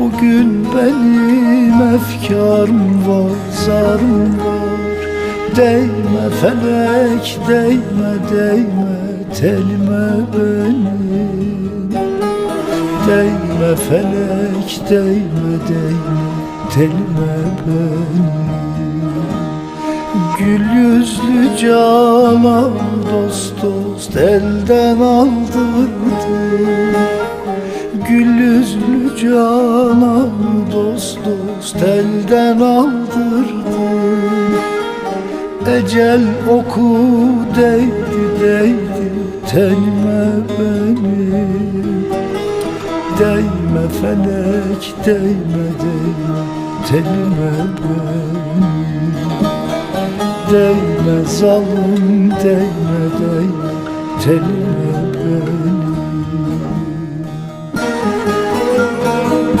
Bugün benim efkarım var, zarım var. Değme felek, değme, değme telime benim. Değme felek, değme, değme telime benim. Gül yüzlü canan dost dost elden aldırdı Gül yüzlü canan dost dost elden aldırdı. Ecel oku değdi değdi tenime benim Değme felek değme değme telime benim Değme zalim değme değme telime benim